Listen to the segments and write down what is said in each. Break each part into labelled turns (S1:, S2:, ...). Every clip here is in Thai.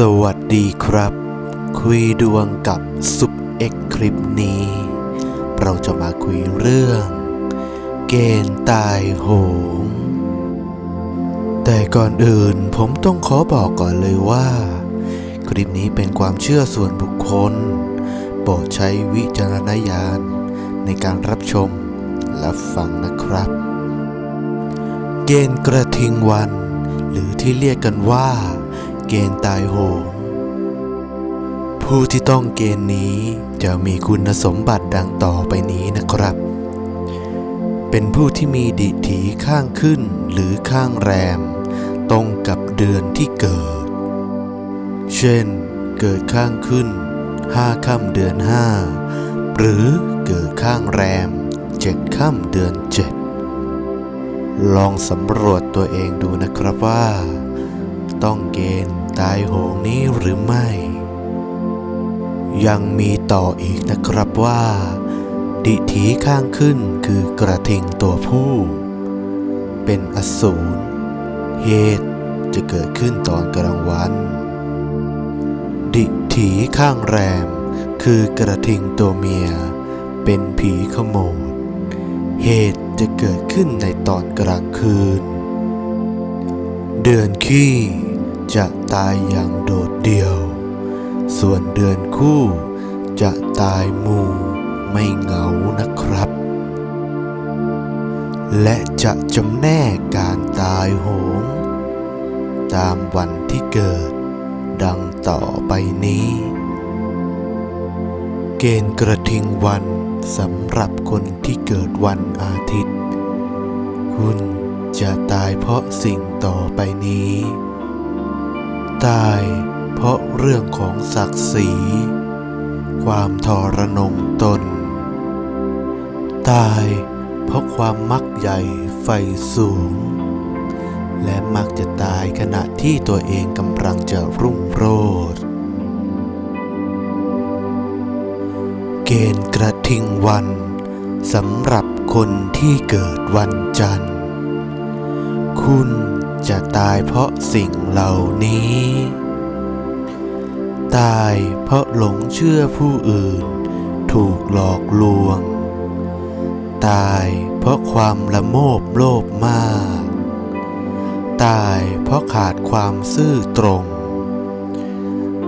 S1: สวัสดีครับ คุยดวงกับซุปเอ็กคลิปนี้ เราจะมาคุยเรื่อง เกณฑ์ตายโหง แต่ก่อนอื่นผมต้องขอบอกก่อนเลยว่า คลิปนี้เป็นความเชื่อส่วนบุคคล โปรดใช้วิจารณญาณ ในการรับชมและฟังนะครับ เกณฑ์กระทิงวัน หรือที่เรียกกันว่า เกณฑ์ตายโหงผู้ที่ต้องเกณฑ์นี้จะมีคุณสมบัติดังต่อไปนี้นะครับ เป็นผู้ที่มีดิถีข้างขึ้นหรือข้างแรม ตรงกับเดือนที่เกิด เช่น เกิดข้างขึ้นห้าค่ำเดือนห้าหรือเกิดข้างแรมเจ็ดค่ำเดือนเจ็ดลองสำรวจตัวเองดูนะครับว่า ต้องเกณฑ์ตายโหงนี้หรือไม่ ยังมีต่ออีกนะครับว่า ดิถีข้างขึ้นคือกระทิงตัวผู้ เป็นอสูรเหตุจะเกิดขึ้นตอนกลางวัน ดิถีข้างแรม คือกระทิงตัวเมีย เป็นผีขโมดเหตุจะเกิดขึ้นในตอนกลางคืน เดือนขี้จะตายอย่างโดดเดี่ยว ส่วนเดือนคู่จะตายมูไม่เหงานะครับ และจะจำแนกการตายโหง ตามวันที่เกิด ดังต่อไปนี้ เกณฑ์กระทิงวันสำหรับคนที่เกิดวันอาทิตย์ คุณ จะตายเพราะสิ่งต่อไปนี้ ตายเพราะเรื่องของศักดิ์ศรี ความทรนงตน ตายเพราะความมักใหญ่ไฟสูง และมักจะตายขณะที่ตัวเองกำลังจะรุ่งโรจน์เกณฑ์กระทิงวันสำหรับคนที่เกิดวันจันทร์ คุณจะตายเพราะสิ่งเหล่านี้ ตายเพราะหลงเชื่อผู้อื่น ถูกหลอกลวง ตายเพราะความละโมบโลภมาก ตายเพราะขาดความซื่อตรง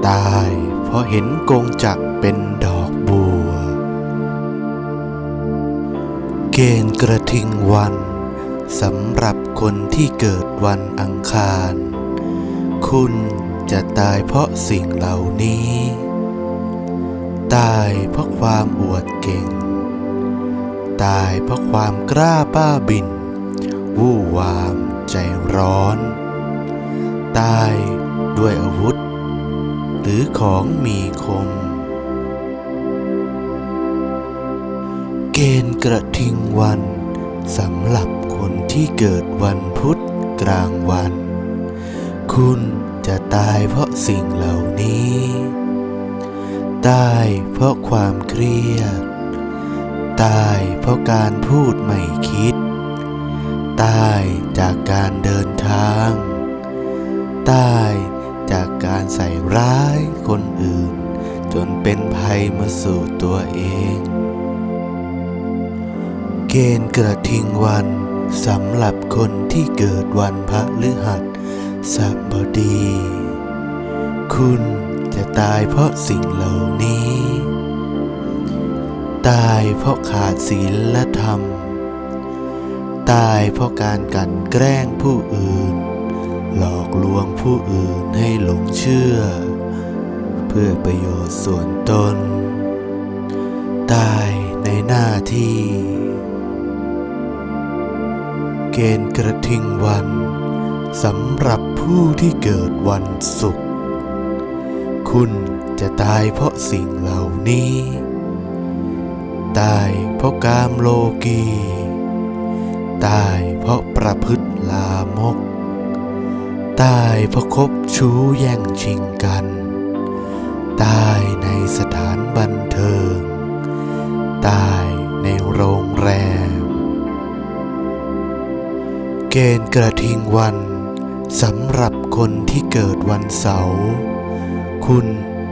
S1: ตายเพราะเห็นกงจักเป็นดอกบัว เกณฑ์กระทิงวันสำหรับ คนที่เกิดวันอังคาร คุณจะตายเพราะสิ่งเหล่านี้ ตายเพราะความอวดเก่ง ตายเพราะความกล้าบ้าบิน วู่วามใจร้อน ตายด้วยอาวุธ หรือของมีคม เกณฑ์กระทิงวันสำหรับ ที่เกิดวันพุธกลางวัน คุณจะตายเพราะสิ่งเหล่านี้ ตายเพราะความเครียด ตายเพราะการพูดไม่คิด ตายจากการเดินทาง ตายจากการใส่ร้ายคนอื่น จนเป็นภัยมาสู่ตัวเอง เกณฑ์กระทิงวัน สำหรับคนที่เกิดวันพระฤหัสบดี คุณจะตายเพราะสิ่งเหล่านี้ ตายเพราะขาดศีลธรรม ตายเพราะการกันแกล้งผู้อื่น หลอกลวงผู้อื่นให้หลงเชื่อ เพื่อประโยชน์ส่วนตน ตายในหน้าที่ เกณฑ์กระทิงวันสำหรับผู้ที่เกิดวันศุกร์คุณจะตายเพราะสิ่งเหล่านี้ ตายเพราะกามโลกี ตายเพราะประพฤติลามก ตายเพราะคบชู้แย่งชิงกัน ตายในสถานบันเทิง ตายในโรงแรม เกณฑ์กระทิงวันสำหรับคนที่เกิดวันเสาร์คุณ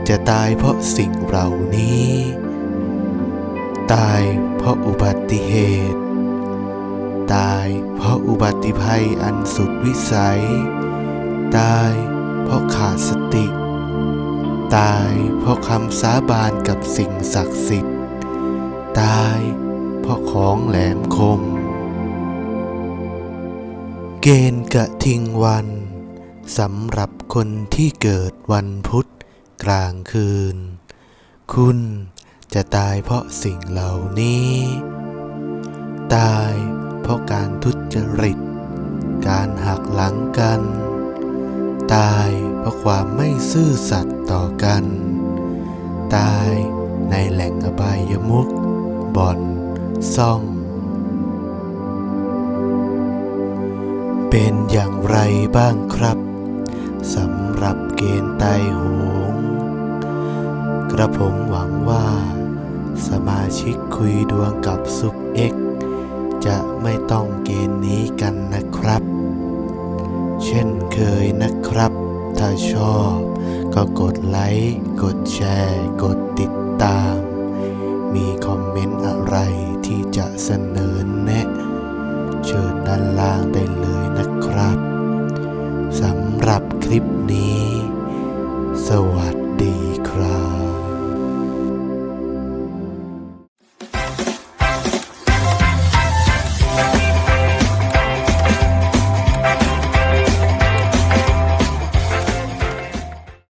S1: จะตายเพราะสิ่งเหล่านี้ ตายเพราะอุบัติเหตุ ตายเพราะอุบัติภัยอันสุดวิสัย ตายเพราะขาดสติ ตายเพราะคำสาบานกับสิ่งศักดิ์สิทธิ์ ตายเพราะของแหลมคม เกณฑ์กระทิงวันสำหรับคนที่เกิดวันพุธกลางคืน คุณจะตายเพราะสิ่งเหล่านี้ ตายเพราะการทุจริต การหักหลังกัน ตายเพราะความไม่ซื่อสัตย์ต่อกัน ตายในแหล่งอบายมุขบ่อนซ่อง เป็นอย่างไรบ้างครับสำหรับเกณฑ์ไตายโหง กระผมหวังว่า สมาชิกคุยดวงกับซุปเอ็กจะไม่ต้องเกณฑ์นี้กันนะครับ เช่นเคยนะครับ ถ้าชอบก็กดไลค์ กดแชร์ กดติดตาม มีคอมเมนต์อะ